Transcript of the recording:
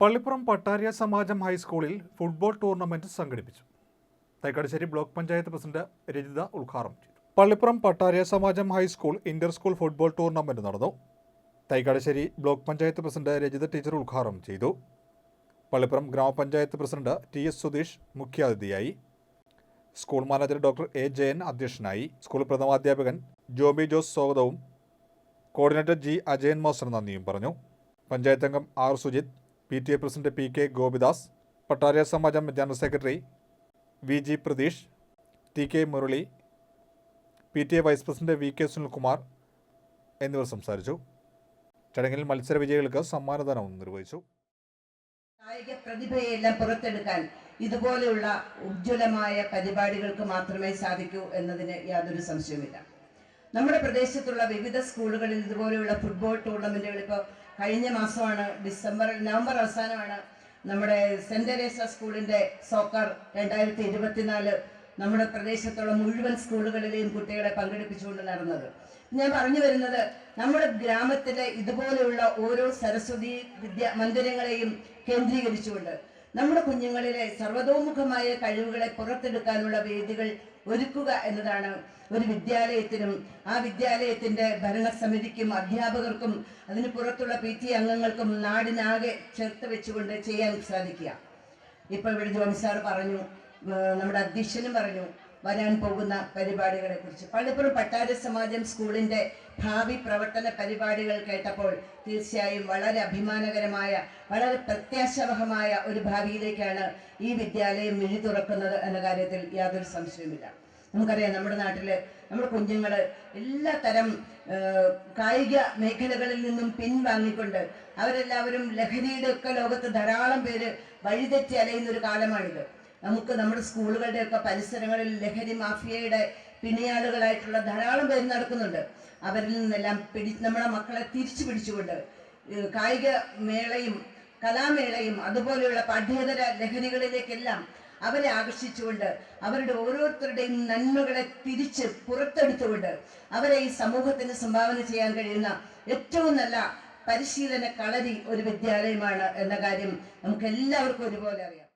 പള്ളിപ്പുറം പട്ടാരിയ സമാജം ഹൈസ്കൂളിൽ football tournament സംഘടിപ്പിച്ചു. Thaikkattussery block panchayat president Rajitha ഉദ്ഘാടനം ചെയ്തു. Pallippuram Pattariya Samajam high school inter school football tournament നടന്നു. Thaikkattussery block panchayat president Rajitha teacher ഉദ്ഘാടനം ചെയ്തു. പള്ളിപ്പുറം ഗ്രാമപഞ്ചായത്ത് പ്രസിഡന്റ് ടി എസ് സുധീഷ് മുഖ്യാതിഥിയായി. School manager doctor A Jayan അധ്യക്ഷനായി. സ്കൂൾ പ്രഥമാധ്യാപകൻ ജോബി ജോസ് സ്വാഗതവും കോർഡിനേറ്റർ ജി അജയൻ മോസൻ നന്ദിയും പറഞ്ഞു. പഞ്ചായത്തംഗം R Sujith P T A president P K Gopidas Pattariya Samajam general secretary V G Pratheesh T K Murali P T A vice president V K Sunilkumar എന്നിവർ സംസാരിച്ചു. ചടങ്ങിൽ മത്സര വിജയികൾക്ക് സമ്മാനദാനവും നിർവഹിച്ചു. കായിക പ്രതിഭയെല്ലാം പുറത്തെടുക്കാൻ ഇതുപോലെയുള്ള ഉജ്ജ്വലമായ പരിപാടികൾക്ക് മാത്രമേ സാധിക്കൂ എന്നതിന് യാതൊരു സംശയവുമില്ല. നമ്മുടെ പ്രദേശത്തുള്ള വിവിധ സ്കൂളുകളിൽ ഇതുപോലെയുള്ള ഫുട്ബോൾ ടൂർണമെന്റുകൾ ഇപ്പോൾ കഴിഞ്ഞ മാസമാണ്. ഡിസംബർ നവംബർ അവസാനമാണ് നമ്മുടെ സെന്റ് തെരേസ സ്കൂളിന്റെ സോക്കർ രണ്ടായിരത്തി ഇരുപത്തിനാല് നമ്മുടെ പ്രദേശത്തുള്ള മുഴുവൻ സ്കൂളുകളിലെയും കുട്ടികളെ പങ്കെടുപ്പിച്ചുകൊണ്ട് നടന്നത്. ഞാൻ പറഞ്ഞു വരുന്നത് നമ്മുടെ ഗ്രാമത്തിലെ ഇതുപോലെയുള്ള ഓരോ സരസ്വതി വിദ്യാ മന്ദിരങ്ങളെയും കേന്ദ്രീകരിച്ചുകൊണ്ട് നമ്മുടെ കുഞ്ഞുങ്ങളിലെ സർവതോമുഖമായ കഴിവുകളെ പുറത്തെടുക്കാനുള്ള വേദികൾ ഒരുക്കുക എന്നതാണ് ഒരു വിദ്യാലയത്തിനും ആ വിദ്യാലയത്തിന്റെ ഭരണസമിതിക്കും അധ്യാപകർക്കും അതിന് പുറത്തുള്ള പി ടി അംഗങ്ങൾക്കും നാടിനാകെ ചേർത്ത് വെച്ചുകൊണ്ട് ചെയ്യാൻ സാധിക്കുക. ഇപ്പൊ ഇവിടെ ജോൺ സാർ പറഞ്ഞു നമ്മുടെ അധ്യക്ഷനും പറഞ്ഞു വരാൻ പോകുന്ന പരിപാടികളെ കുറിച്ച് പള്ളിപ്പുറം പട്ടാര സമാജം സ്കൂളിന്റെ ഭാവി പ്രവർത്തന പരിപാടികൾ കേട്ടപ്പോൾ തീർച്ചയായും വളരെ അഭിമാനകരമായ വളരെ പ്രത്യാശവഹമായ ഒരു ഭാവിയിലേക്കാണ് ഈ വിദ്യാലയം മിഴി തുറക്കുന്നത് എന്ന കാര്യത്തിൽ യാതൊരു സംശയവുമില്ല. നമുക്കറിയാം നമ്മുടെ നാട്ടിൽ നമ്മുടെ കുഞ്ഞുങ്ങൾ എല്ലാ തരം കായിക മേഖലകളിൽ നിന്നും പിൻവാങ്ങിക്കൊണ്ട് അവരെല്ലാവരും ലഹരിയുടെ ഒക്കെ ലോകത്ത് ധാരാളം പേര് വഴിതെറ്റി അലയുന്ന ഒരു കാലമാണിത്. നമുക്ക് നമ്മുടെ സ്കൂളുകളുടെ ഒക്കെ പരിസരങ്ങളിൽ ലഹരി മാഫിയയുടെ പിണിയാളുകളായിട്ടുള്ള ധാരാളം പേര് നടക്കുന്നുണ്ട്. അവരിൽ നിന്നെല്ലാം പിടി നമ്മുടെ മക്കളെ തിരിച്ചു പിടിച്ചുകൊണ്ട് കായിക മേളയും കലാമേളയും അതുപോലെയുള്ള പാഠ്യേതര ലഹരികളിലേക്കെല്ലാം അവരെ ആകർഷിച്ചുകൊണ്ട് അവരുടെ ഓരോരുത്തരുടെയും നന്മകളെ തിരിച്ച് പുറത്തെടുത്തുകൊണ്ട് അവരെ ഈ സമൂഹത്തിന് സംഭാവന ചെയ്യാൻ കഴിയുന്ന ഏറ്റവും നല്ല പരിശീലന കളരി ഒരു വിദ്യാലയമാണ് എന്ന കാര്യം നമുക്ക് എല്ലാവർക്കും ഒരുപോലെ അറിയാം.